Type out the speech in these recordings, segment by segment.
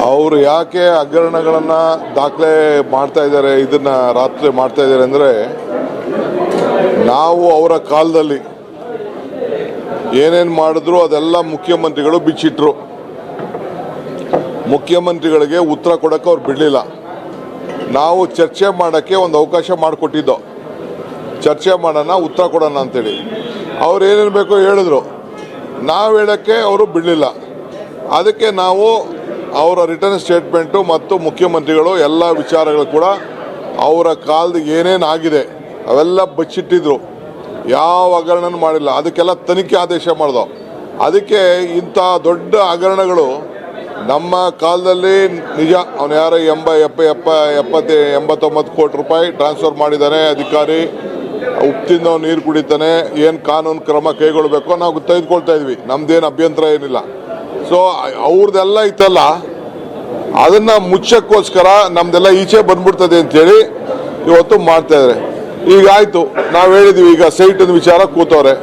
ಅವರು ಯಾಕೆ ಹಗರಣಗಳನ್ನ ದಾಖಲೆ ಮಾಡ್ತಾ ಇದ್ದಾರೆ, ಇದನ್ನ ರಾತ್ರಿ ಮಾಡ್ತಾ ಇದ್ದಾರೆ ಅಂದ್ರೆ, ನಾವು ಅವರ ಕಾಲದಲ್ಲಿ ಏನೇನು ಮಾಡಿದ್ರು ಅದೆಲ್ಲ ಮುಖ್ಯಮಂತ್ರಿಗಳು ಬಿಚ್ಚಿಟ್ರು. ಮುಖ್ಯಮಂತ್ರಿಗಳಿಗೆ ಉತ್ತರ ಕೊಡಕ್ಕೆ ಅವ್ರು ಬಿಡಲಿಲ್ಲ. ನಾವು ಚರ್ಚೆ ಮಾಡೋಕ್ಕೆ ಒಂದು ಅವಕಾಶ ಮಾಡಿಕೊಟ್ಟಿದ್ದು. ಚರ್ಚೆ ಮಾಡೋಣ, ಉತ್ತರ ಕೊಡೋಣ ಅಂತೇಳಿ. ಅವ್ರು ಏನೇನು ಬೇಕೋ ಹೇಳಿದ್ರು. ನಾವು ಹೇಳೋಕ್ಕೆ ಅವರು ಬಿಡಲಿಲ್ಲ. ಅದಕ್ಕೆ ನಾವು ಅವರ ರಿಟರ್ನ್ ಸ್ಟೇಟ್ಮೆಂಟು ಮತ್ತು ಮುಖ್ಯಮಂತ್ರಿಗಳು ಎಲ್ಲ ವಿಚಾರಗಳು ಕೂಡ ಅವರ ಕಾಲದ ಏನೇನು ಆಗಿದೆ, ಅವೆಲ್ಲ ಬಚ್ಚಿಟ್ಟಿದ್ರು. ಯಾವ ಹಗರಣ ಮಾಡಿಲ್ಲ. ಅದಕ್ಕೆಲ್ಲ ತನಿಖೆ ಆದೇಶ ಮಾಡ್ದೋ. ಅದಕ್ಕೆ ಇಂಥ ದೊಡ್ಡ ಹಗರಣಗಳು ನಮ್ಮ ಕಾಲದಲ್ಲಿ ನಿಜ, ಅವನು ಯಾರೋ ಎಂಬ, ಎಪ್ಪ ಎಪ್ಪ, ಎಪ್ಪತ್ತೆ, ಎಂಬತ್ತೊಂಬತ್ತು ಕೋಟಿ ರೂಪಾಯಿ ಟ್ರಾನ್ಸ್ಫರ್ ಮಾಡಿದ್ದಾನೆ ಅಧಿಕಾರಿ. ಉಪ್ತಿಂದ ನೀರು ಕುಡಿತಾನೆ, ಏನು ಕಾನೂನು ಕ್ರಮ ಕೈಗೊಳ್ಬೇಕೋ ನಾವು ತೆಗೆದುಕೊಳ್ತಾ ಇದ್ವಿ. ನಮ್ದೇನು ಅಭ್ಯಂತರ ಏನಿಲ್ಲ. ಸೊ ಅವ್ರದ್ದೆಲ್ಲ ಇತ್ತಲ್ಲ, ಅದನ್ನ ಮುಚ್ಚಕ್ಕೋಸ್ಕರ ನಮ್ದೆಲ್ಲ ಈಚೆ ಬಂದ್ಬಿಡ್ತದೆ ಅಂತೇಳಿ ಇವತ್ತು ಮಾಡ್ತಾ ಇದಾರೆ. ಈಗ ಆಯ್ತು, ನಾವು ಹೇಳಿದ್ವಿ, ಈಗ ಸೈಟ್ ವಿಚಾರ ಕೂತವ್ರೆ.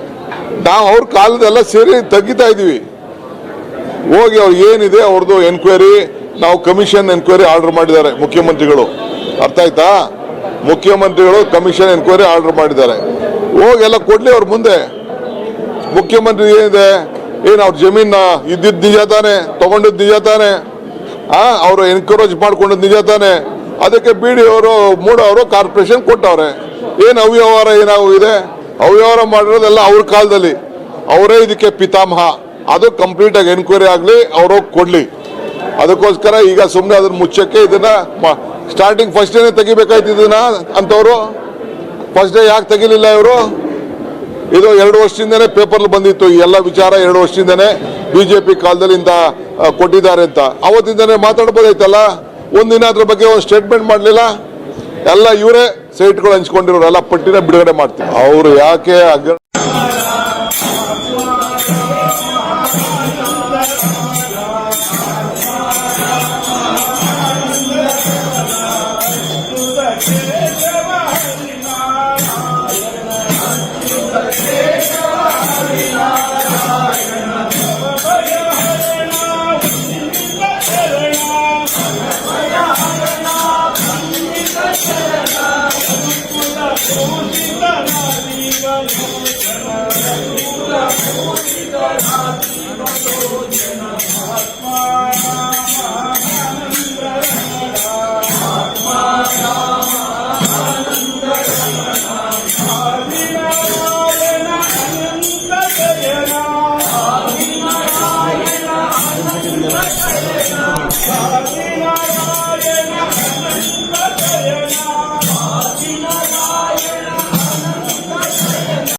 ನಾವು ಅವ್ರ ಕಾಲದೆಲ್ಲ ಸೇರಿ ತೆಗಿತಾ ಇದೀವಿ. ಹೋಗಿ ಅವ್ರು ಏನಿದೆ ಅವ್ರದ್ದು ಎನ್ಕ್ವೈರಿ ನಾವು ಕಮಿಷನ್ ಎನ್ಕ್ವೈರಿ ಆರ್ಡರ್ ಮಾಡಿದ್ದಾರೆ ಮುಖ್ಯಮಂತ್ರಿಗಳು. ಅರ್ಥ ಆಯ್ತಾ? ಮುಖ್ಯಮಂತ್ರಿಗಳು ಕಮಿಷನ್ ಎನ್ಕ್ವೈರಿ ಆರ್ಡರ್ ಮಾಡಿದ್ದಾರೆ. ಹೋಗಿ ಎಲ್ಲ ಕೊಡ್ಲಿ ಅವ್ರ ಮುಂದೆ. ಮುಖ್ಯಮಂತ್ರಿ ಏನಿದೆ? ಏನು ಅವ್ರ ಜಮೀನ ಇದ್ದಿದ್ದು ನಿಜ ತಾನೆ ತಗೊಂಡಿದ್ದು ನಿಜ ತಾನೆ, ಆ, ಅವರು ಎನ್ಕರೇಜ್ ಮಾಡ್ಕೊಂಡಿದ್ದು ನಿಜ ತಾನೆ. ಅದಕ್ಕೆ ಬಿ ಡಿ ಅವರು ಮೂಡವರು ಕಾರ್ಪೊರೇಷನ್ ಕೊಟ್ಟವ್ರೆ. ಏನು ಅವ್ಯವಹಾರ ಏನಾಗಿದೆ ಅವ್ಯವಹಾರ ಮಾಡಿರೋದೆಲ್ಲ ಅವ್ರ ಕಾಲದಲ್ಲಿ. ಅವರೇ ಇದಕ್ಕೆ ಪಿತಾಮಹ. ಅದು ಕಂಪ್ಲೀಟ್ ಆಗಿ ಎನ್ಕ್ವೈರಿ ಆಗಲಿ, ಅವರು ಕೊಡ್ಲಿ. ಅದಕ್ಕೋಸ್ಕರ ಈಗ ಸುಮ್ಮನೆ ಅದನ್ನ ಮುಚ್ಚಕ್ಕೆ ಇದನ್ನ ಸ್ಟಾರ್ಟಿಂಗ್ ಫಸ್ಟ್ ಡೇನೆ ತೆಗಿಬೇಕಾಯ್ತು ಇದನ್ನ ಅಂತವ್ರು? ಫಸ್ಟ್ ಡೇ ಯಾಕೆ ತೆಗಿಲಿಲ್ಲ ಇವರು? ಇದು ಎರಡು ವರ್ಷದಿಂದನೇ ಪೇಪರ್ ಬಂದಿತ್ತು. ಈ ಎಲ್ಲ ವಿಚಾರ ಎರಡು ವರ್ಷದಿಂದನೇ ಬಿಜೆಪಿ ಕಾಲದಲ್ಲಿ ಕೊಟ್ಟಿದ್ದಾರೆ ಅಂತ. ಅವತ್ತಿಂದನೇ ಮಾತಾಡ್ಬೋದಾಯ್ತಲ್ಲ? ಒಂದಿನ ಅದ್ರ ಬಗ್ಗೆ ಒಂದು ಸ್ಟೇಟ್ಮೆಂಟ್ ಮಾಡಲಿಲ್ಲ? ಎಲ್ಲ ಇವರೇ ಸೈಟ್ಗಳು ಹಂಚ್ಕೊಂಡಿರೋರು. ಎಲ್ಲ ಪಟ್ಟಿನ ಬಿಡುಗಡೆ ಮಾಡ್ತಾರೆ ಅವರು ಯಾಕೆ